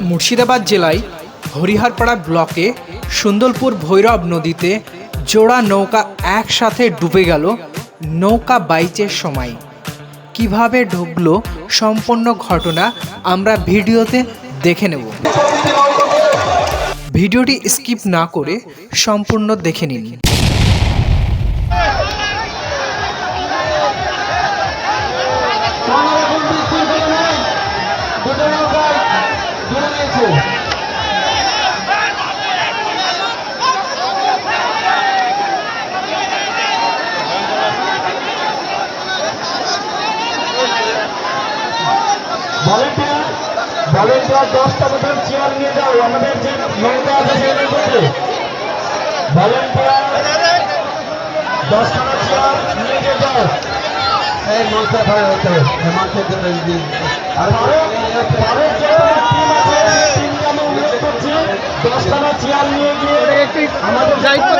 মুর্শিদাবাদ জেলায় হরিহরপাড়া ব্লকে সুন্দরপুর ভৈরব নদীতে জোড়া নৌকা একসাথে ডুবে গেল নৌকা বাইচের সময়। কীভাবে ঢুকলো সম্পূর্ণ ঘটনা আমরা ভিডিওতে দেখে নেব। ভিডিওটি স্কিপ না করে সম্পূর্ণ দেখে নিন। ভলেন্টিয়ার ভলেন্টিয়ার দশটা মতন চেয়ার নিয়ে যাও আমাদের যে নৌকা আছে ভলেন্টিয়ার দশখানা চেয়ার নিয়ে গিয়ে যাও এই মঞ্চে হতে মঞ্চের জন্য আর ভারত ভারত টিম আছে টিমকে আমি অনুরোধ করছি দশখানা চেয়ার নিয়ে গিয়ে আমাদের দায়িত্ব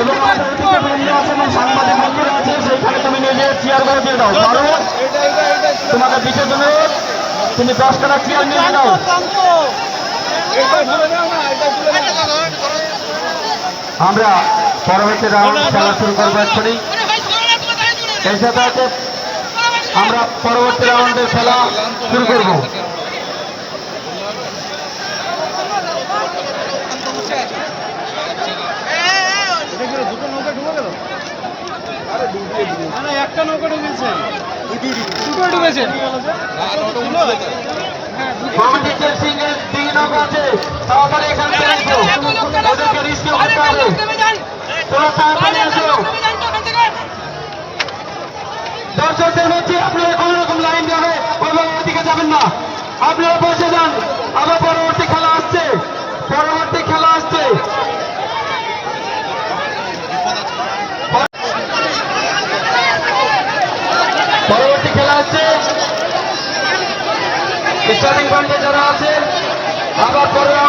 এবং আমাদের আছে এবং সাংবাদিক বন্ধুরা আছে সেইখানে তুমি নিয়ে গিয়ে চেয়ার করে দিয়ে দাও। তোমাকে বিশেষ অনুরোধ তুমি দশখানা চেয়ার নিয়ে যাও আমরা পরবর্তী রাউন্ড খেলা শুরু করব এক্ষুনি। এই সাথে সাথে আমরা পরবর্তী রাউন্ডের খেলা শুরু করব। একটা নৌকা ঢুকেছে এসো দর্শকদের বলছি আপনারা কোনো রকম লাইন যাবে ওইভাবে ওদিকে যাবেন না। আপনারা বসে যান। আবার পরবর্তী খেলা আসছে। পরবর্তী খেলা আসছে পরবর্তী খেলা হচ্ছে স্টার্টিং পয়েন্টে যারা আছেন আবার খেলা